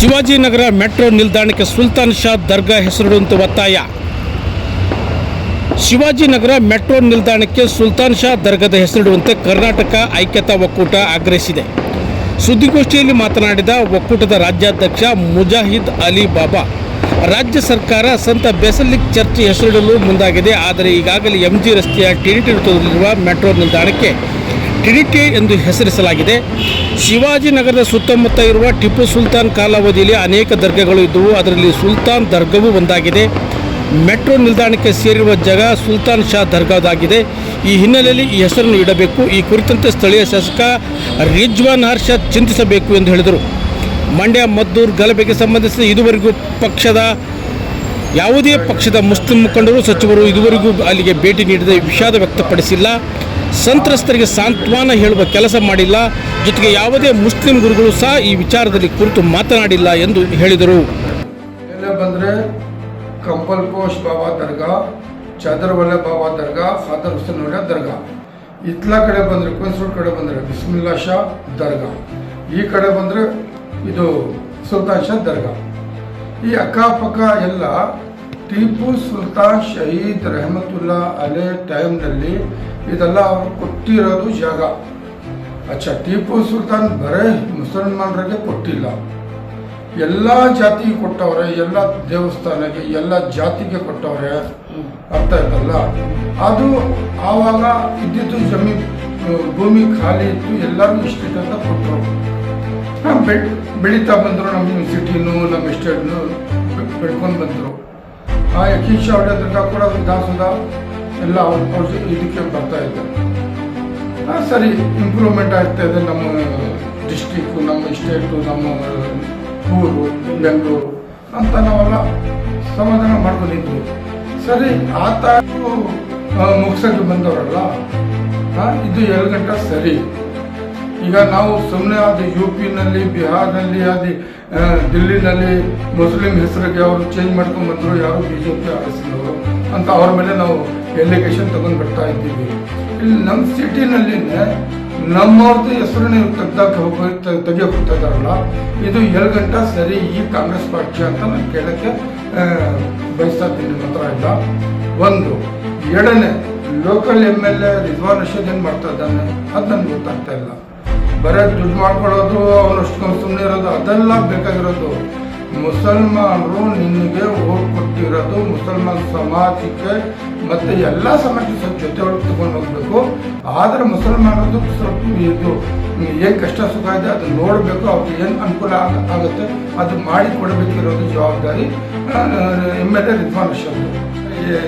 Shivajinagar metro ನಿಲ್ದಾಣಕ್ಕೆ ಸುಲ್ತಾನ್ ಶಾ ದರ್ಗಾ ಹೆಸರಿಡುವಂತೆ ಒತ್ತಾಯ. Shivajinagar metro ನಿಲ್ದಾಣಕ್ಕೆ ಸುಲ್ತಾನ್ ಶಾ ದರ್ಗಾದ ಹೆಸರಿಡುವಂತೆ ಕರ್ನಾಟಕ ಐಕ್ಯತಾ ಒಕ್ಕೂಟ ಆಗ್ರಹಿಸಿದೆ. ಸುದ್ದಿಗೋಷ್ಠಿಯಲ್ಲಿ ಮಾತನಾಡಿದ ಒಕ್ಕೂಟದ ರಾಜ್ಯಾಧ್ಯಕ್ಷ ಮುಜಾಹಿದ್ ಅಲಿ ಬಾಬಾ, ರಾಜ್ಯ ಸರ್ಕಾರ ಸಂತ ಬೆಸಲಿಕ್ ಚರ್ಚ್ ಹೆಸರಿಡಲು ಮುಂದಾಗಿದೆ. ಆದರೆ ಈಗಾಗಲೇ ಎಂಜಿ ರಸ್ತೆಯ ಟಿನಿಟಿ ವೃತ್ತದಲ್ಲಿರುವ ಮೆಟ್ರೋ ನಿಲ್ದಾಣಕ್ಕೆ ಟಿನಿಟಿ ಎಂದು ಹೆಸರಿಸಲಾಗಿದೆ. ಶಿವಾಜಿನಗರದ ಸುತ್ತಮುತ್ತ ಇರುವ ಟಿಪ್ಪು ಸುಲ್ತಾನ್ ಕಾಲಾವಧಿಯಲ್ಲಿ ಅನೇಕ ದರ್ಗಗಳು ಇದ್ದವು. ಅದರಲ್ಲಿ ಸುಲ್ತಾನ್ ದರ್ಗವೂ ಒಂದಾಗಿದೆ. ಮೆಟ್ರೋ ನಿಲ್ದಾಣಕ್ಕೆ ಸೇರಿರುವ ಜಾಗ ಸುಲ್ತಾನ್ ಶಾ ದರ್ಗಾದಾಗಿದೆ. ಈ ಹಿನ್ನೆಲೆಯಲ್ಲಿ ಈ ಹೆಸರನ್ನು ಇಡಬೇಕು. ಈ ಕುರಿತಂತೆ ಸ್ಥಳೀಯ ಶಾಸಕ ರಿಜ್ವಾನ್ ಹರ್ಷದ್ ಚಿಂತಿಸಬೇಕು ಎಂದು ಹೇಳಿದರು. ಮಂಡ್ಯ, ಮದ್ದೂರು, ಗಲಭೆಗೆ ಸಂಬಂಧಿಸಿದ ಇದುವರೆಗೂ ಪಕ್ಷದ, ಯಾವುದೇ ಪಕ್ಷದ ಮುಸ್ಲಿಂ ಮುಖಂಡರು, ಸಚಿವರು ಇದುವರೆಗೂ ಅಲ್ಲಿಗೆ ಭೇಟಿ ನೀಡದೆ ವಿಷಾದ ವ್ಯಕ್ತಪಡಿಸಿಲ್ಲ. ಸಂತ್ರಸ್ತರಿಗೆ ಸಾಂತ್ವನ ಹೇಳುವ ಕೆಲಸ ಮಾಡಿಲ್ಲ, ಜೊತೆಗೆ ಯಾವುದೇ ಮುಸ್ಲಿಂ ಗುರುಗಳು ಸಹ ಈ ವಿಚಾರದಲ್ಲಿ ಕುರಿತು ಮಾತನಾಡಿಲ್ಲ ಎಂದು ಹೇಳಿದರು. ಬಂದರೆ ಕಂಪಲ್ ಪೋಷ್ ಬಾಬಾ ದರ್ಗಾ ಚಾದರ್ ಬಾಬಾ ದರ್ಗಾ, ಫಾದರ್ ಹುಸೇನ್ ದರ್ಗಾ. ಇತ್ಲಾ ಕಡೆ ಬಂದರೆ ಕುನ್ಸೂರ್ ಕಡೆ ಬಂದರೆ ಬಿಸ್ಮಿಲ್ಲಾ ಶಾ ದರ್ಗಾ. ಈ ಕಡೆ ಬಂದರೆ ಇದು ಸುಲ್ತಾನ್ ಶಾ ದರ್ಗಾ. ಈ ಅಕ್ಕಪಕ್ಕ ಎಲ್ಲ ಟೀಪು ಸುಲ್ತಾನ್ ಶಹೀದ್ ರೆಹಮತುಲ್ಲಾ ಅಲೆ ಟೈಮ್ನಲ್ಲಿ ಇದೆಲ್ಲ ಅವ್ರು ಕೊಟ್ಟಿರೋದು ಜಾಗ. ಅಚ್ಚಾ ಟೀಪು ಸುಲ್ತಾನ್ ಬರೇ ಮುಸಲ್ಮಾನರಿಗೆ ಕೊಟ್ಟಿಲ್ಲ. ಎಲ್ಲ ಜಾತಿಗೆ ಕೊಟ್ಟವ್ರೆ, ಎಲ್ಲ ದೇವಸ್ಥಾನಕ್ಕೆ, ಎಲ್ಲ ಜಾತಿಗೆ ಕೊಟ್ಟವ್ರೆ, ಅರ್ಥ ಆಯ್ತಲ್ಲ? ಅದು ಆವಾಗ ಇದ್ದಿದ್ದು ಜಮೀ ಭೂಮಿ ಖಾಲಿ ಇತ್ತು, ಎಲ್ಲರೂ ಇಷ್ಟಿಟ್ ಅಂತ ಕೊಟ್ಟರು. ಬೆಳ್, ಬೆಳೀತಾ ಬಂದರು ನಮ್ಮ ಸಿಟಿನೂ ನಮ್ಮ ಎಸ್ಟೇಟ್ನು ಬೆಳ್ಕೊಂಡು ಬಂದರು. ಆ ಯಕೀಶ್ ಅವರ ದುರ್ಗ ಕೂಡ ವಿಧಾನಸೌಧ ಎಲ್ಲ ಅವ್ರ ಇದಕ್ಕೆ ಬರ್ತಾ ಇದ್ದಾರೆ ಆ, ಸರಿ ಇಂಪ್ರೂವ್ಮೆಂಟ್ ಆಗ್ತಾ ಇದೆ ನಮ್ಮ ಡಿಸ್ಟಿಕ್ಕು ನಮ್ಮ ಸ್ಟೇಟು ನಮ್ಮ ಊರು ಬೆಂಗಳೂರು. ಅಂತ ನಾವೆಲ್ಲ ಸಮಾಧಾನ ಮಾಡ್ಕೊಂಡಿದ್ವಿ ಸರಿ ಆ ತಾಯಿ ಮುಗ್ಸಕ್ಕೆ ಬಂದವರಲ್ಲ? ಹಾಂ ಇದು ಎರಡು ಗಂಟೆ ಸರಿ. ಈಗ ನಾವು ಸುಮ್ಮನೆ ಅದು ಯು ಪಿನಲ್ಲಿ ಬಿಹಾರ್ನಲ್ಲಿ ಅದು ದಿಲ್ಲಿನಲ್ಲಿ ಮುಸ್ಲಿಂ ಹೆಸರಿಗೆ ಅವರು ಚೇಂಜ್ ಮಾಡ್ಕೊಂಡು ಬಂದರು ಯಾರು ಬಿ ಜೆ ಪಿ ಅಂತ ಅವ್ರ ಮೇಲೆ ನಾವು ಎಲಿಗೇಷನ್ ತಗೊಂಡು ಬರ್ತಾ ಇದ್ದೀವಿ. ಇಲ್ಲಿ ನಮ್ಮ ಸಿಟಿನಲ್ಲಿ ನಮ್ಮವ್ರದ್ದು ಹೆಸರನ್ನ ತೆಗ್ದಾಕ ತೆಗಿಯೋಕೆ ಇದು ಏಳು ಗಂಟೆ ಸರಿ ಈ ಕಾಂಗ್ರೆಸ್ ಪಕ್ಷ ಅಂತ ನಾನು ಕೇಳೋಕ್ಕೆ ಬಯಸ್ತಾ ಇದ್ದೀನಿ ನಿಮ್ಮ ಹತ್ರ ಇಲ್ಲ. ಒಂದು, ಎರಡನೇ local M L A Rizwan Rasheed ಏನು ಮಾಡ್ತಾ ಇದ್ದಾನೆ ಅದು ನನ್ಗೆ ಗೊತ್ತಾಗ್ತಾ ಇಲ್ಲ. ಬರೀ ದುಡ್ಡು ಮಾಡ್ಕೊಳ್ಳೋದು ಅವನಷ್ಟು ಸುಮ್ಮನೆ ಇರೋದು, ಅದೆಲ್ಲ ಬೇಕಾಗಿರೋದು. ಮುಸಲ್ಮಾನರು ನಿನಗೆ ಓಟ್ ಕೊಟ್ಟಿರೋದು ಮುಸಲ್ಮಾನ್ ಸಮಾಜಕ್ಕೆ ಮತ್ತೆ ಎಲ್ಲ ಸಮಾಜಕ್ಕೆ ಸ್ವಲ್ಪ ಜೊತೆ ಒಳಗೆ ತಗೊಂಡು ಹೋಗ್ಬೇಕು. ಆದರೆ ಮುಸಲ್ಮಾನರದ್ದು ಸ್ವಲ್ಪ ಇದು ಏನು ಕಷ್ಟ ಸುಖ ಇದೆ ಅದು ನೋಡಬೇಕು ಅವ್ರಿಗೆ ಏನು ಅನುಕೂಲ ಆಗುತ್ತೆ ಅದು ಮಾಡಿ ಕೊಡಬೇಕಿರೋದು ಜವಾಬ್ದಾರಿ. ಎಂ ಎಲ್ ಎ ರಿಫಾನ್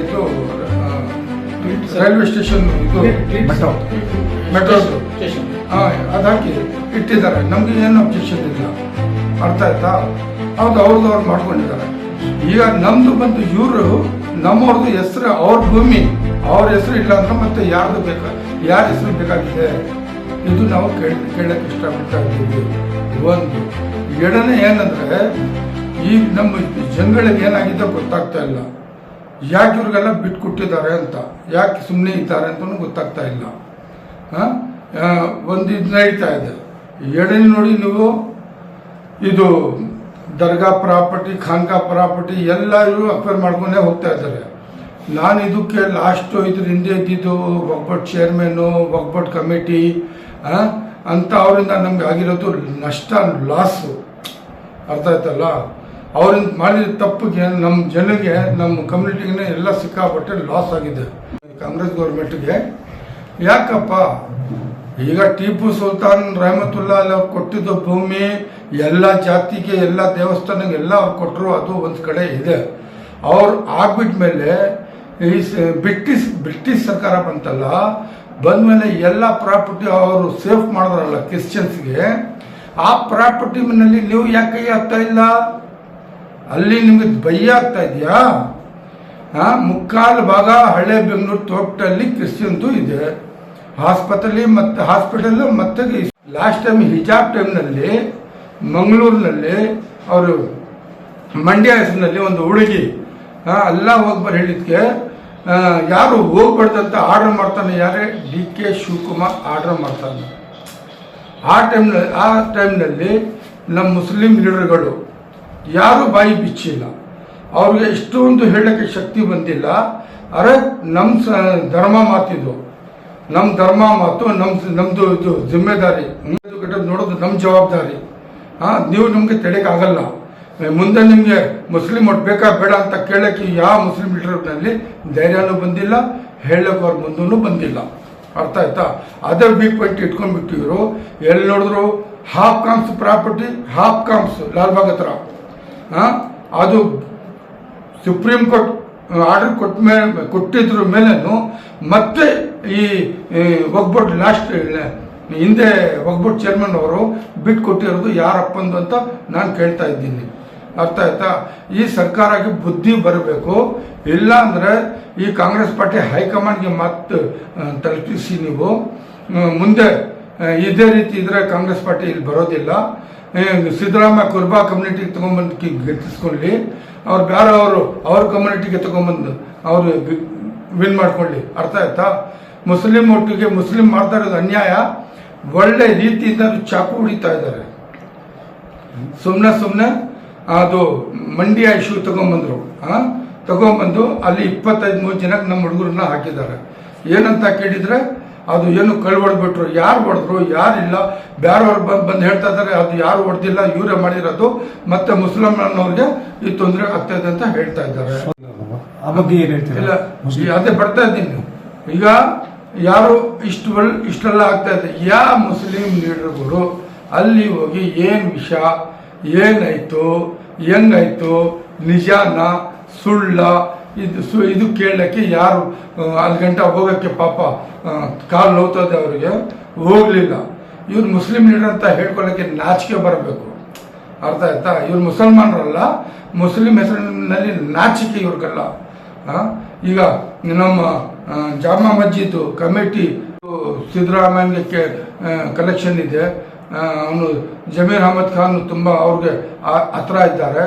ಇದು ರೈಲ್ವೆ ಸ್ಟೇಷನ್ ಇದು. ಮೆಟ್ರೋ. ಮೆಟ್ರೋದು ಹಾಂ ಅದು ಹಾಕಿ ಇಟ್ಟಿದ್ದಾರೆ. ನಮಗೆ ಏನು ಅಬ್ಜೆಕ್ಷನ್ ಇಲ್ಲ. ಅರ್ಥ ಆಯ್ತಾ? ಹೌದು ಅವ್ರದ್ದು ಅವ್ರು ಮಾಡ್ಕೊಂಡಿದ್ದಾರೆ. ಈಗ ನಮ್ದು ಬಂದು ಇವರು ನಮ್ಮವ್ರದ್ದು ಹೆಸರು, ಅವ್ರ ಭೂಮಿ, ಅವ್ರ ಹೆಸರು ಇಲ್ಲ ಅಂದ್ರೆ ಮತ್ತೆ ಯಾರ್ದು ಬೇಕಾ, ಯಾರ ಹೆಸರು ಬೇಕಾಗಿದೆ? ಇದು ನಾವು ಕೇಳಿ ಕೇಳಕ್ಕೆ ಇಷ್ಟಪಡ್ತಾ ಇದ್ದೀವಿ. ಒಂದು, ಎರಡನೇ ಏನಂದ್ರೆ, ಈ ನಮ್ಮ ಜನಗಳಿಗೆ ಏನಾಗಿದೆ ಗೊತ್ತಾಗ್ತಾ ಇಲ್ಲ. ಯಾಕೆ ಇವ್ರಿಗೆಲ್ಲ ಬಿಟ್ಕೊಟ್ಟಿದ್ದಾರೆ ಅಂತ, ಯಾಕೆ ಸುಮ್ಮನೆ ಇದ್ದಾರೆ ಅಂತಲೂ ಗೊತ್ತಾಗ್ತಾ ಇಲ್ಲ. ಒಂದು ಇದು ನಡೀತಾ ಇದೆ. ಎರಡನೇ ನೋಡಿ ನೀವು, ಇದು ದರ್ಗಾ ಪ್ರಾಪರ್ಟಿ, ಖಾನ್ಕಾ ಪ್ರಾಪರ್ಟಿ ಎಲ್ಲ ಇವರು ಅಕ್ವೈರ್ ಮಾಡ್ಕೊಂಡೇ ಹೋಗ್ತಾ ಇದ್ದಾರೆ. ನಾನು ಇದಕ್ಕೆ ಲಾಸ್ಟು ಇದ್ರ ಹಿಂದೆ ಇದ್ದಿದ್ದು ಒಗ್ಬಟ್ ಚೇರ್ಮನ್ನು ಒಗ್ಬಟ್ ಕಮಿಟಿ ಅಂತ ಅವರಿಂದ ನಮ್ಗೆ ಆಗಿರೋದು ನಷ್ಟ ಲಾಸು ಅರ್ಥ ಆಯ್ತಲ್ಲ? ಅವರಿಂದ ಮಾಡಿದ ತಪ್ಪಿಗೆ ನಮ್ಮ ಜನಗೆ ನಮ್ಮ ಕಮ್ಯುನಿಟಿಗೆ ಎಲ್ಲ ಸಿಕ್ಕಾಪಟ್ಟೆ ಲಾಸ್ ಆಗಿದೆ. ಕಾಂಗ್ರೆಸ್ ಗೌರ್ಮೆಂಟ್ಗೆ ಯಾಕಪ್ಪ? ಈಗ ಟಿಪ್ಪು ಸುಲ್ತಾನ್ ರಹಮತುಲ್ಲಾ ಅಲ್ಲಿ ಅವ್ರು ಕೊಟ್ಟಿದ್ದು ಭೂಮಿ, ಎಲ್ಲ ಜಾತಿಗೆ, ಎಲ್ಲ ದೇವಸ್ಥಾನಕ್ಕೆ ಎಲ್ಲ ಅವ್ರು ಕೊಟ್ಟರು ಅದು ಒಂದು ಕಡೆ ಇದೆ. ಅವ್ರು ಆಗ್ಬಿಟ್ಮೇಲೆ ಈ ಸ- ಬ್ರಿಟಿಷ್ ಬ್ರಿಟಿಷ್ ಸರ್ಕಾರ ಬಂತಲ್ಲ, ಬಂದಮೇಲೆ ಎಲ್ಲ ಪ್ರಾಪರ್ಟಿ ಅವರು ಸೇಫ್ ಮಾಡಿದ್ರಲ್ಲ ಕ್ರಿಶ್ಚಿಯನ್ಸ್ಗೆ, ಆ ಪ್ರಾಪರ್ಟಿ ಮನೆಯಲ್ಲಿ ನೀವು ಯಾಕೆ ಕೈ ಹಾಕ್ತಾ ಇಲ್ಲ? ಅಲ್ಲಿ ನಿಮಗೆ ಭಯ ಆಗ್ತಾ ಇದೆಯಾ? ಮುಕ್ಕಾಲು ಭಾಗ ಹಳೆ ಬೆಂಗಳೂರು ತೋಟದಲ್ಲಿ ಕ್ರಿಶ್ಚಿಯನ್ದು ಇದೆ. ಆಸ್ಪತ್ರೆ ಮತ್ತೆ ಹಾಸ್ಪಿಟಲ್ ಮತ್ತೆ ಲಾಸ್ಟ್ ಟೈಮ್ ಹಿಜಾಬ್ ಟೈಮ್ನಲ್ಲಿ ಮಂಗಳೂರಿನಲ್ಲಿ ಅವರು ಮಂಡ್ಯ ಹೆಸರಿನಲ್ಲಿ ಒಂದು ಹುಡುಗಿ ಅಲ್ಲ ಹೋಗ್ಬಾರ ಹೇಳಿದ್ಕೆ ಯಾರು ಹೋಗ್ಬಾರ್ದಂತ ಆರ್ಡರ್ ಮಾಡ್ತಾನೆ ಯಾರೇ? ಡಿ ಕೆ ಶಿವಕುಮಾರ್ ಆರ್ಡರ್ ಮಾಡ್ತಾನೆ. ಆ ಟೈಮ್ನಲ್ಲಿ ಆ ಟೈಮ್ನಲ್ಲಿ ನಮ್ಮ ಮುಸ್ಲಿಂ ಲೀಡರ್ಗಳು ಯಾರು ಬಾಯಿ ಬಿಚ್ಚಿಲ್ಲ. ಅವ್ರಿಗೆ ಇಷ್ಟೊಂದು ಹೇಳಕ್ಕೆ ಶಕ್ತಿ ಬಂದಿಲ್ಲ. ಅರೆ ನಮ್ಮ ಸ, ಧರ್ಮ ಮಾತಿದು. ನಮ್ಮ ಧರ್ಮ ಮತ್ತು ನಮ್ಮ ನಮ್ಮದು ಇದು ಜಿಮ್ಮೆದಾರಿ. ಮುಂದೆ ಕಟ್ಟೋದು ನೋಡೋದು ನಮ್ಮ ಜವಾಬ್ದಾರಿ. ಹಾಂ, ನೀವು ನಮಗೆ ತಡೆಯೋಕ್ಕಾಗಲ್ಲ. ಮುಂದೆ ನಿಮಗೆ ಮುಸ್ಲಿಂ ಒಟ್ಟು ಬೇಕಾ ಬೇಡ ಅಂತ ಕೇಳಕ್ಕೆ ಯಾವ ಮುಸ್ಲಿಂ ಲೀಡರ್ನಲ್ಲಿ ಧೈರ್ಯನೂ ಬಂದಿಲ್ಲ ಹೇಳಕ್ಕೆ ಅವ್ರ ಮುಂದೂ ಬಂದಿಲ್ಲ. ಅರ್ಥ ಆಯ್ತಾ? ಅದೇ ವೀಕ್ ಪಾಯಿಂಟ್ ಇಟ್ಕೊಂಡ್ಬಿಟ್ಟಿದ್ರು. ಎಲ್ಲಿ ನೋಡಿದ್ರು? Hopcoms property Hopcoms Lalbagh ಹತ್ರ. ಹಾಂ, ಅದು ಸುಪ್ರೀಂ ಕೋರ್ಟ್ ಆರ್ಡರ್ ಕೊಟ್ಟ ಮೇಲೆ ಕೊಟ್ಟಿದ್ರ ಮೇಲೂ ಮತ್ತೆ ಈ ಒಗ್ಬೋಟ್ ಲಾಸ್ಟ್ ಹಿಂದೆ ಒಗ್ಬೋಟ್ ಚೇರ್ಮನ್ ಅವರು ಬಿಟ್ಟು ಕೊಟ್ಟಿರೋದು ಯಾರಪ್ಪಂದು ಅಂತ ನಾನು ಕೇಳ್ತಾ ಇದ್ದೀನಿ. ಅರ್ಥ ಆಯ್ತಾ? ಈ ಸರ್ಕಾರಕ್ಕೆ ಬುದ್ಧಿ ಬರಬೇಕು. ಇಲ್ಲ ಅಂದರೆ ಈ ಕಾಂಗ್ರೆಸ್ ಪಾರ್ಟಿ ಹೈಕಮಾಂಡ್ಗೆ ಮತ್ತೆ ತಲುಪಿಸಿ ನೀವು. ಮುಂದೆ ಇದೇ ರೀತಿ ಇದ್ರೆ ಕಾಂಗ್ರೆಸ್ ಪಾರ್ಟಿ ಇಲ್ಲಿ ಬರೋದಿಲ್ಲ. ಸಿದ್ದರಾಮಯ್ಯ ಕುರ್ಬಾ ಕಮ್ಯುನಿಟಿಗೆ ತೊಗೊಂಬಂದು ಗೆಲ್ಲಿಸ್ಕೊಳ್ಳಿ ಅವ್ರು ಬೇರೆ ಅವರು ಅವ್ರ ಕಮ್ಯುನಿಟಿಗೆ ತಗೊಂಬಂದು ಅವರು ವಿನ್ ಮಾಡ್ಕೊಳ್ಳಿ. ಅರ್ಥ ಆಯ್ತಾ? ಮುಸ್ಲಿಂ ಒಟ್ಟಿಗೆ ಮುಸ್ಲಿಂ ಮಾಡ್ತಾ ಇರೋದು ಅನ್ಯಾಯ, ಒಳ್ಳೆ ರೀತಿಯಿಂದ ಚಾಕು ಹೊಡಿತಾ ಇದ್ದಾರೆ. ಸುಮ್ಮನೆ ಸುಮ್ಮನೆ ಅದು ಮಂಡ್ಯ ಇಶ್ಯೂ ತಗೊಂಬಂದ್ರು ಹಾಂ ತಗೊಂಬಂದು ಅಲ್ಲಿ ಇಪ್ಪತ್ತೈದು ಮೂರು ಜನಕ್ಕೆ ನಮ್ಮ ಹುಡುಗರನ್ನ ಹಾಕಿದ್ದಾರೆ. ಏನಂತ ಕೇಳಿದ್ರೆ ಅದು ಏನು ಕಳ್ ಹೊಡೆದ್ಬಿಟ್ರು ಯಾರು ಹೊಡೆದ್ರು ಯಾರಿಲ್ಲ. ಬೇರೆಯವ್ರು ಬಂದು ಬಂದು ಹೇಳ್ತಾ ಇದ್ದಾರೆ ಅದು ಯಾರು ಹೊಡೆದಿಲ್ಲ ಇವರೇ ಮಾಡಿರೋದು. ಮತ್ತೆ ಮುಸ್ಲಿಮ್ನವ್ರಿಗೆ ಈ ತೊಂದರೆ ಆಗ್ತಾ ಇದೆ ಅಂತ ಹೇಳ್ತಾ ಇದ್ದಾರೆ. ಇಲ್ಲ ಅದೇ ಬರ್ತಾ ಇದ್ದೀನಿ ಈಗ ಯಾರು ಇಷ್ಟು ಇಷ್ಟೆಲ್ಲ ಆಗ್ತಾ ಇದೆ. ಯಾ ಮುಸ್ಲಿಂ ಲೀಡರ್ಗಳು ಅಲ್ಲಿ ಹೋಗಿ ಏನು ವಿಷಯ? ಏನಾಯ್ತು? ಹೆಂಗಾಯ್ತು? ನಿಜಾನ? ಸುಳ್ಳ? ಇದು ಸು ಇದು ಕೇಳಲಿಕ್ಕೆ ಯಾರು ಅಲ್ಲಿ ಗಂಟ ಹೋಗೋಕ್ಕೆ ಪಾಪ ಕಾಲು ನೋವ್ತದೆ ಅವರಿಗೆ. ಹೋಗಲಿಲ್ಲ. ಇವ್ರು ಮುಸ್ಲಿಂ ಲೀಡರ್ ಅಂತ ಹೇಳ್ಕೊಳ್ಳೋಕ್ಕೆ ನಾಚಿಕೆ ಬರಬೇಕು. ಅರ್ಥ ಆಯ್ತಾ? ಇವ್ರು ಮುಸಲ್ಮಾನರಲ್ಲ, ಮುಸ್ಲಿಂ ಹೆಸರಿನಲ್ಲಿ ನಾಚಿಕೆ ಇವ್ರಿಗೆಲ್ಲ? ಈಗ ನಮ್ಮ ಜಾಮಾ ಮಸ್ಜಿದ್ ಕಮಿಟಿ ಸಿದ್ದರಾಮಯ್ಯಗೆ ಕಲೆಕ್ಷನ್ ಇದೆ. ಅವನು ಜಮೀರ್ ಅಹಮದ್ ಖಾನ್ ತುಂಬ ಅವ್ರಿಗೆ ಹತ್ರ ಇದ್ದಾರೆ.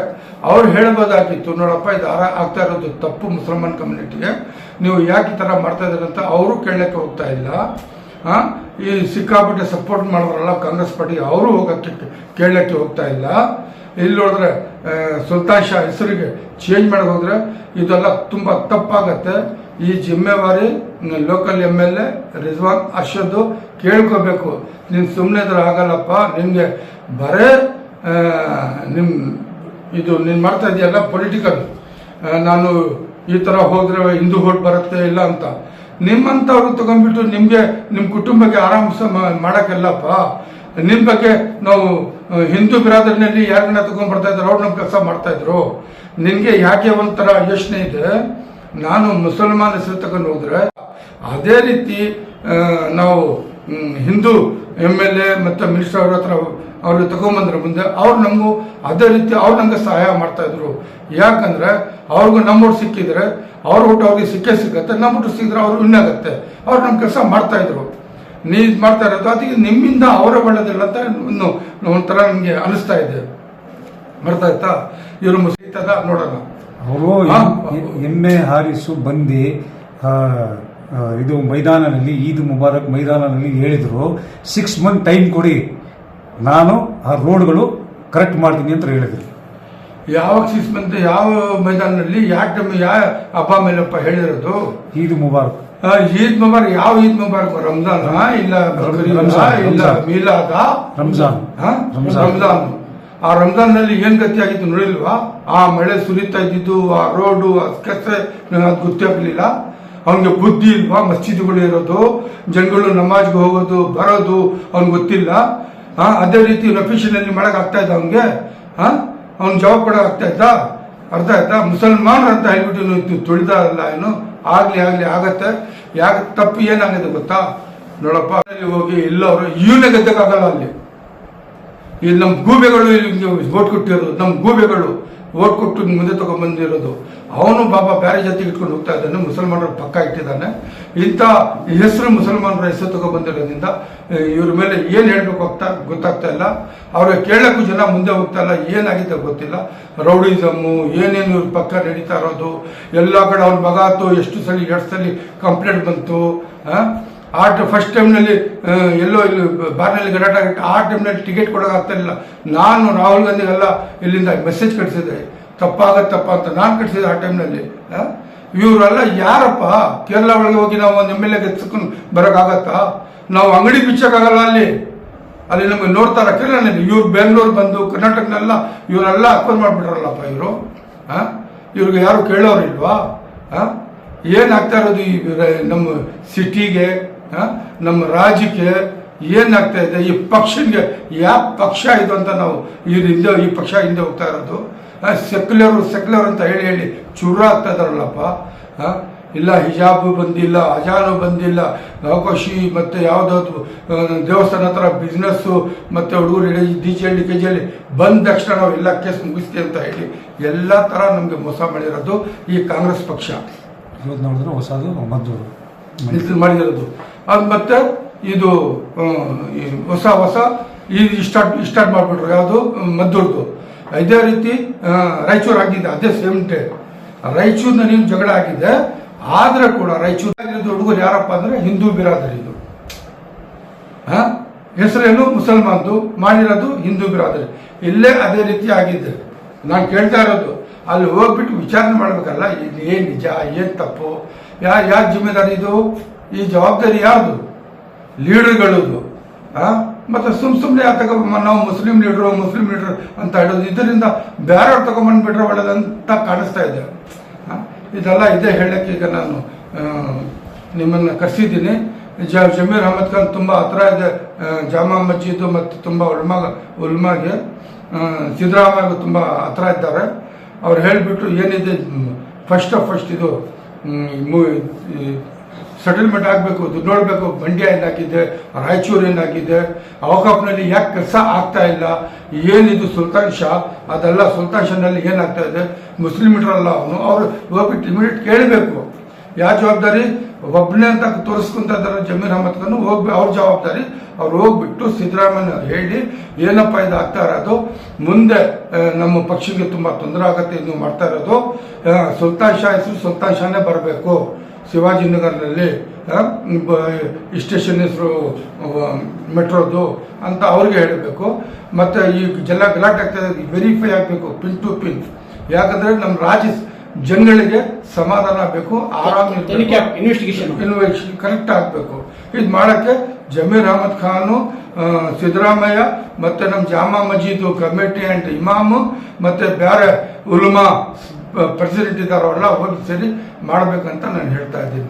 ಅವ್ರು ಹೇಳ್ಬೋದಾಗಿತ್ತು, ನೋಡಪ್ಪ, ಇದು ಆರ ಆಗ್ತಾ ಇರೋದು ತಪ್ಪು ಮುಸಲ್ಮಾನ್ ಕಮ್ಯುನಿಟಿಗೆ. ನೀವು ಯಾಕೆ ಈ ಥರ ಮಾಡ್ತಾ ಅಂತ ಅವರು ಕೇಳಲಿಕ್ಕೆ ಹೋಗ್ತಾ ಇಲ್ಲ. ಈ ಸಿಕ್ಕಾಪಟ್ಟೆ ಸಪೋರ್ಟ್ ಮಾಡೋರಲ್ಲ ಕಾಂಗ್ರೆಸ್ ಪಾರ್ಟಿ, ಅವರು ಹೋಗಕ್ಕೆ ಕೇಳಲಿಕ್ಕೆ ಹೋಗ್ತಾ ಇಲ್ಲ. ಇಲ್ಲಿ ನೋಡಿದ್ರೆ ಸುಲ್ತಾನ್ ಶಾ ಹೆಸರಿಗೆ ಚೇಂಜ್ ಮಾಡಿ ಹೋದ್ರೆ ಇದೆಲ್ಲ ತುಂಬ ತಪ್ಪಾಗತ್ತೆ. ಈ ಜಿಮ್ಮೆವಾರಿ local M L A Rizwan ಅರ್ಷದ್ದು ಕೇಳ್ಕೋಬೇಕು. ನೀನು ಸುಮ್ಮನೆ ಇದ್ರೆ ಆಗಲ್ಲಪ್ಪ ನಿಮಗೆ ಬರೇ ನಿಮ್ಮ ನಿಮ್ ಇದು ನೀನು ಮಾಡ್ತಾ ಇದೆಯಲ್ಲ ಪೊಲಿಟಿಕಲ್ ನಾನು ಈ ಥರ ಹೋದ್ರೆ ಹಿಂದೂ ಹೋಟ್ ಬರುತ್ತೆ ಇಲ್ಲ ಅಂತ. ನಿಮ್ಮಂಥವ್ರು ತಗೊಂಡ್ಬಿಟ್ಟು ನಿಮಗೆ ನಿಮ್ಮ ಕುಟುಂಬಕ್ಕೆ ಆರಾಮ್ಸ ಮಾಡೋಕ್ಕೆಲ್ಲಪ್ಪ. ನಿಮ್ಮ ಬಗ್ಗೆ ನಾವು ಹಿಂದೂ ಬಿರಾದರಿನಲ್ಲಿ ಯಾರನ್ನ ತಗೊಂಡ್ ಬರ್ತಾ ಇದ್ರು, ಅವ್ರು ನಮ್ಮ ಕೆಲಸ ಮಾಡ್ತಾ ಇದ್ರು. ನಿನಗೆ ಯಾಕೆ ಒಂಥರ ಯೋಚನೆ ಇದೆ? ನಾನು ಮುಸಲ್ಮಾನ್ ಹೆಸರು ತಗೊಂಡು ಹೋದ್ರೆ, ಅದೇ ರೀತಿ ನಾವು ಹಿಂದೂ ಎಂ ಎಲ್ ಎ ಮತ್ತು ಮಿನಿಸ್ಟರ್ ಅವ್ರ ಹತ್ರ ಅವ್ರಿಗೆ ತಗೊಂಬಂದ್ರೆ ಮುಂದೆ, ಅವ್ರು ನಮಗೂ ಅದೇ ರೀತಿ ಅವ್ರು ನಮ್ಗೆ ಸಹಾಯ ಮಾಡ್ತಾ ಇದ್ರು. ಯಾಕಂದ್ರೆ, ಅವ್ರಿಗೂ ನಮ್ಮ ಊಟ ಸಿಕ್ಕಿದ್ರೆ, ಅವ್ರ ಊಟ ಅವ್ರಿಗೆ ಸಿಕ್ಕೇ ಸಿಗತ್ತೆ ನಮ್ಮ ಊಟ ಸಿಕ್ಕಿದ್ರೆ ಅವ್ರು ವಿನ್ ಆಗುತ್ತೆ. ಅವ್ರು ನಮ್ಮ ಕೆಲಸ ಮಾಡ್ತಾ ಇದ್ರು ನೀ ಇದ್ ಮಾಡ್ತಾ ಇರೋದು ಅದಕ್ಕೆ ನಿಮ್ಮಿಂದ ಅವರ ಒಳ್ಳೇದಿಲ್ಲ ಅಂತ ಒಂದು ಒಂಥರ ನನಗೆ ಅನಿಸ್ತಾ ಇದೆ. ಬರ್ತಾ ಇತ್ತಾ? ಇವರು ಮುಸ್ಲಿತದ ನೋಡೋಣ ಅವರು. ಎಮ್ಮೆ ಹಾರಿಸು ಬಂದು ಇದು ಮೈದಾನದಲ್ಲಿ ಈದ್ ಮುಬಾರಕ್ ಮೈದಾನದಲ್ಲಿ ಹೇಳಿದರು ಸಿಕ್ಸ್ ಮಂತ್ ಟೈಮ್ ಕೊಡಿ ನಾನು ಆ ರೋಡ್ಗಳು ಕರೆಕ್ಟ್ ಮಾಡ್ತೀನಿ ಅಂತ ಹೇಳಿದರು. ಯಾವಾಗ ಸಿಕ್ಸ್ ಮಂತ್ ಯಾವ ಮೈದಾನದಲ್ಲಿ ಯಾಕೆ ಟೈಮ್ ಯಾವ ಹಬ್ಬ ಮೇಲಪ್ಪ ಹೇಳಿರೋದು? ಈದ್ ಮುಬಾರಕ್. ಈದ್ ಮುಬಾರಕ್ ಯಾವ ಈದ್ ಮುಬಾರಕ್? ರಂಜಾನ್ ಇಲ್ಲ ಬಕ್ರೀದ್ ಇಲ್ಲ. ಮೀಲಾದ ರಂಜಾನ್. ಹಾ? ರಂಜಾನ್. ಆ ರಂಜಾನ್ನಲ್ಲಿ ಏನ್ ಗತಿ ಆಗಿತ್ತು ನೋಡಿಲ್ವಾ? ಆ ಮಳೆ ಸುರಿತಾ ಇದ್ದಿದ್ದು ಆ ರೋಡು ನನಗೆ ಅದು ಗೊತ್ತಾಗ್ಲಿಲ್ಲ ಅವನಿಗೆ ಬುದ್ಧಿ ಇಲ್ವಾ? ಮಸ್ಜಿದ್ಗಳು ಇರೋದು ಜನಗಳು ನಮಾಜ್ಗೆ ಹೋಗೋದು ಬರೋದು ಅವ್ನಿಗೆ ಗೊತ್ತಿಲ್ಲ. ಅದೇ ರೀತಿ ನಲ್ಲಿ ಮಾಡಕ್ ಆಗ್ತಾ ಇದ್ದ ಅವನಿಗೆ. ಅವ್ನ್ ಅವ್ನ ಜವಾಬ್ ಕೊಡಕ್ ಆಗ್ತಾ ಇದ್ದ? ಅರ್ಥ ಆಯ್ತಾ? ಮುಸಲ್ಮಾನ್ ಅಂತ ಹೇಳ್ಬಿಟ್ಟು ತುಳಿದ ಅಲ್ಲ ಏನು? ಆಗ್ಲಿ ಆಗ್ಲಿ ಆಗತ್ತೆ. ಯಾಕೆ ತಪ್ಪು ಏನಾಗಿದೆ ಗೊತ್ತಾ? ನೋಡಪ್ಪ, ಅಲ್ಲಿ ಹೋಗಿ ಎಲ್ಲವರು ಇವನೇ ಗೆದ್ದಕ್ಕಾಗಲ್ಲ ಅಲ್ಲಿ. ಇಲ್ಲಿ ನಮ್ಮ ಗೂಬೆಗಳು ಇಲ್ಲಿ ಓಟ್ ಕೊಟ್ಟಿರೋದು ನಮ್ಮ ಗೂಬೆಗಳು ಓಟ್ ಕೊಟ್ಟು ಮುಂದೆ ತಗೊಂಡ್ಬಂದಿರೋದು ಅವನು ಬಾಬಾ ಬೇರೆ ಜೊತೆಗೆ ಇಟ್ಕೊಂಡು ಹೋಗ್ತಾ ಇದ್ದಾನೆ ಮುಸಲ್ಮಾನರ ಪಕ್ಕ ಇಟ್ಟಿದ್ದಾನೆ. ಇಂಥ ಹೆಸರು ಮುಸಲ್ಮಾನರ ಹೆಸರು ತಗೊಂಡ್ಬಂದಿರೋದ್ರಿಂದ ಆ, ಇವ್ರ ಮೇಲೆ ಏನು ಹೇಳಬೇಕು ಆಗ್ತಾ ಗೊತ್ತಾಗ್ತಾ ಇಲ್ಲ. ಅವ್ರಿಗೆ ಕೇಳೋಕ್ಕೂ ಜನ ಮುಂದೆ ಹೋಗ್ತಾ ಇಲ್ಲ ಏನಾಗಿದೆ ಗೊತ್ತಿಲ್ಲ. ರೌಡಿಸಮ್ಮು ಏನೇನು ಇವ್ರ ಪಕ್ಕ ನಡೀತಾ ಇರೋದು ಎಲ್ಲ ಕಡೆ ಅವ್ನ ಮಗ ಆತು ಎಷ್ಟು ಸಲ ಎರಡು ಸಲ ಕಂಪ್ಲೇಂಟ್ ಬಂತು ಆ? ಟೈಮ್ ಫಸ್ಟ್ ಟೈಮ್ನಲ್ಲಿ ಎಲ್ಲೋ ಇಲ್ಲಿ ಬಾರ್ನಲ್ಲಿ ಆಗಿತ್ತು ಆ ಟೈಮ್ನಲ್ಲಿ ಟಿಕೆಟ್ ಕೊಡೋಕ್ಕಾಗ್ತಾ ಇಲ್ಲ ನಾನು ರಾಹುಲ್ ಗಾಂಧಿಗೆಲ್ಲ ಇಲ್ಲಿಂದ ಮೆಸೇಜ್ ಕಳಿಸಿದೆ. ತಪ್ಪಾಗತ್ತಪ್ಪ ಅಂತ ನಾನು ಕಳಿಸಿದೆ ಆ ಟೈಮ್ನಲ್ಲಿ ಇವರೆಲ್ಲ ಯಾರಪ್ಪ? ಕೇರಳ ಒಳಗೆ ಹೋಗಿ ನಾವು ಒಂದು ಎಂ ಎಲ್ ಎ ಎತ್ಕೊಂಡು ಬರೋಕ್ಕಾಗತ್ತಾ? ನಾವು ಅಂಗಡಿ ಬಿಚ್ಚೋಕ್ಕಾಗಲ್ಲ ಅಲ್ಲಿ. ಅಲ್ಲಿ ನಮಗೆ ನೋಡ್ತಾರ ಕೇರಳನಲ್ಲಿ ಇವ್ರು ಬೆಂಗಳೂರು ಬಂದು ಕರ್ನಾಟಕನೆಲ್ಲ ಇವರೆಲ್ಲ ಅಕ್ವರ್ ಮಾಡಿಬಿಟ್ರಲ್ಲಪ್ಪ ಇವರು ಇವ್ರಿಗೆ ಯಾರು ಕೇಳೋರಿಲ್ವಾ ಏನಾಗ್ತಾ ಇರೋದು ಈ ನಮ್ಮ ಸಿಟಿಗೆ ನಮ್ಮ ರಾಜ್ಯಕ್ಕೆ ಏನಾಗ್ತಾ ಇದೆ? ಈ ಪಕ್ಷಗೆ ಯಾವ ಪಕ್ಷ ಇದು ಅಂತ ನಾವು ಈ ಹಿಂದೆ, ಈ ಪಕ್ಷ ಹಿಂದೆ ಹೋಗ್ತಾ ಇರೋದು? ಸೆಕ್ಯುಲರ್ ಸೆಕ್ಯುಲರ್ ಅಂತ ಹೇಳಿ ಹೇಳಿ. ಚೂರ ಆಗ್ತಾ ಇದಾರಲ್ಲಪ್ಪ ಇಲ್ಲ ಹಿಜಾಬು ಬಂದಿಲ್ಲ ಅಜಾನು ಬಂದಿಲ್ಲ ಅವಕಾಶಿ ಮತ್ತು ಯಾವುದಾದ್ರು ದೇವಸ್ಥಾನ ಹತ್ರ ಬಿಸ್ನೆಸ್ಸು ಮತ್ತು ಹುಡುಗರು D J Halli K G Halli ಬಂದ ತಕ್ಷಣ ನಾವು ಎಲ್ಲ ಕೇಸ್ ಮುಗಿಸ್ತೀವಿ ಅಂತ ಹೇಳಿ ಎಲ್ಲ ಥರ ನಮಗೆ ಮೋಸ ಮಾಡಿರೋದು ಈ ಕಾಂಗ್ರೆಸ್ ಪಕ್ಷ. ಇವತ್ತು ನೋಡಿದ್ರೆ ಹೊಸದು ಮದ್ದೂರು ಮಾಡಿರೋದು. ಅದು ಮತ್ತು ಇದು ಹೊಸ ಹೊಸ ಇದು ಸ್ಟಾರ್ಟ್ ಸ್ಟಾರ್ಟ್ ಮಾಡಿಬಿಟ್ರು. ಯಾವುದು? ಮದ್ದೂರ್ದು. ಇದೇ ರೀತಿ ರಾಯಚೂರು ಆಗಿದೆ ಅದೇ ಸೇಮ್ ಡೇ ರಾಯಚೂರಿನಲ್ಲಿ ಜಗಳ ಆಗಿದೆ ಆದ್ರೆ ಕೂಡ ರಾಯಚೂರು ಹುಡುಗರು ಯಾರಪ್ಪ ಅಂದ್ರೆ ಹಿಂದೂ ಬಿರಾದರಿ ಇದು. ಆ? ಹೆಸರೇನು? ಮುಸಲ್ಮಾನ್ದು, ಮಾಡಿರೋದು ಹಿಂದೂ ಬಿರಾದರಿ. ಇಲ್ಲೇ ಅದೇ ರೀತಿ ಆಗಿದೆ ನಾನು ಕೇಳ್ತಾ ಇರೋದು, ಅಲ್ಲಿ ಹೋಗ್ಬಿಟ್ಟು ವಿಚಾರಣೆ ಮಾಡ್ಬೇಕಲ್ಲ, ಇದು ಏನ್ ನಿಜ, ಏನ್ ತಪ್ಪು? ಯಾ, ಯಾರು ಜಿಮ್ಮೆದಾರಿ ಇದು? ಈ ಜವಾಬ್ದಾರಿ ಯಾರ್ದು? ಲೀಡರ್ಗಳದು. ಆ? ಮತ್ತೆ ಸುಮ್ ಸುಮ್ಮನೆ ತಗೊ ನಾವು ಮುಸ್ಲಿಂ ಲೀಡ್ರು ಮುಸ್ಲಿಂ ಲೀಡರ್ ಅಂತ ಹೇಳೋದು. ಇದರಿಂದ ಬೇರೆಯವ್ರು ತಗೊಂಬಂದ್ಬಿಟ್ರೆ ಒಳ್ಳೇದಂತ ಕಾಣಿಸ್ತಾ ಇದೆ. ಆ? ಇದೆಲ್ಲ ಇದೇ ಹೇಳಕ್ಕೆ ಈಗ ನಾನು ನಿಮ್ಮನ್ನು ಕರೆಸಿದ್ದೀನಿ. ಜ ಜಮೀರ್ ಅಹಮದ್ ಖಾನ್ ತುಂಬ ಹತ್ರ ಇದೆ. ಆ, ಜಾಮಾ ಮಸ್ಜಿದ್ ಮತ್ತು ತುಂಬ ಉಲ್ಮಾಗ ಉಲ್ಮಾಗೆ. ಆ, ಸಿದ್ದರಾಮಯ್ಯ ತುಂಬ ಹತ್ರ ಇದ್ದಾರೆ. ಅವ್ರು ಹೇಳಿಬಿಟ್ಟು ಏನಿದೆ ಫಸ್ಟ್ ಆಫ್ ಫಸ್ಟ್ ಇದು ಸೆಟಲ್ಮೆಂಟ್ ಆಗಬೇಕು, ದುಡ್ಡು ನೋಡಬೇಕು ಮಂಡ್ಯ ಏನಾಗಿದೆ ರಾಯಚೂರು ಏನಾಗಿದೆ ಅವಕಾಪ್ನಲ್ಲಿ ಯಾಕೆ ಕೆಲಸ ಆಗ್ತಾ ಇಲ್ಲ? ಏನಿದು ಸುಲ್ತಾನ್ ಶಾ? ಅದೆಲ್ಲ ಸುಲ್ತಾನ್ ಶಾನಲ್ಲಿ ಏನಾಗ್ತಾ ಇದೆ? ಮುಸ್ಲಿಂ ಇಟ್ರಲ್ಲ ಅವನು. ಅವರು ಹೋಗ್ಬಿಟ್ಟು ಇಮಿಡಿಯೇಟ್ ಕೇಳಬೇಕು. ಯಾವ ಜವಾಬ್ದಾರಿ? ಒಬ್ಬನೇ ಅಂತ ತೋರಿಸ್ಕೊಂತ ಇದ್ದಾರೆ ಜಮೀರ್ ಅಹಮದ್ ಖಾನ್. ಹೋಗ್ಬಿ, ಅವ್ರ ಜವಾಬ್ದಾರಿ. ಅವ್ರು ಹೋಗ್ಬಿಟ್ಟು ಸಿದ್ದರಾಮಯ್ಯ ಹೇಳಿ, ಏನಪ್ಪ ಇದು ಆಗ್ತಾ ಇರೋದು? ಮುಂದೆ ನಮ್ಮ ಪಕ್ಷಕ್ಕೆ ತುಂಬಾ ತೊಂದರೆ ಆಗುತ್ತೆ, ಇದು ಮಾಡ್ತಾ ಇರೋದು. ಸುಲ್ತಾನ್ ಶಾ ಹೆಸರು ಸುಲ್ತಾನ್ ಶಾನೇ ಬರಬೇಕು. ಈ ಸ್ಟೇಷನ್ ಹೆಸರು ಮೆಟ್ರೋದು ಅಂತ ಅವ್ರಿಗೆ ಹೇಳಬೇಕು. ಮತ್ತೆ ಈ ಜಲ ಗಲಾಟೆ ಆಗ್ತದೆ ವೆರಿಫೈ ಆಗಬೇಕು ಪಿನ್ ಟು ಪಿನ್ ಯಾಕಂದ್ರೆ ನಮ್ಮ ರಾಜ್ಯ ಜನಗಳಿಗೆ ಸಮಾಧಾನ ಆಗಬೇಕು ಆರಾಮ ಇನ್ವೆಸ್ಟಿಗೇಷನ್ ಇನ್ವೆಸ್ಟಿಗೇಷನ್ ಕರೆಕ್ಟ್ ಆಗಬೇಕು. ಇದು ಮಾಡಕ್ಕೆ ಜಮೀರ್ ಅಹಮದ್ ಖಾನು ಸಿದ್ದರಾಮಯ್ಯ ಮತ್ತೆ ನಮ್ಮ ಜಾಮಾ ಮಜೀದ್ ಕಮಿಟಿ ಅಂಡ್ ಇಮಾಮು ಮತ್ತೆ ಬೇರೆ ಉಲ್ಮಾ ಪ್ರೆಸಿಡೆಂಟ್ ಇದ್ದಾರಲ್ಲ ಹೋಗಿ ಸೇರಿ ಮಾಡಬೇಕಂತ ನಾನು ಹೇಳ್ತಾ ಇದ್ದೀನಿ.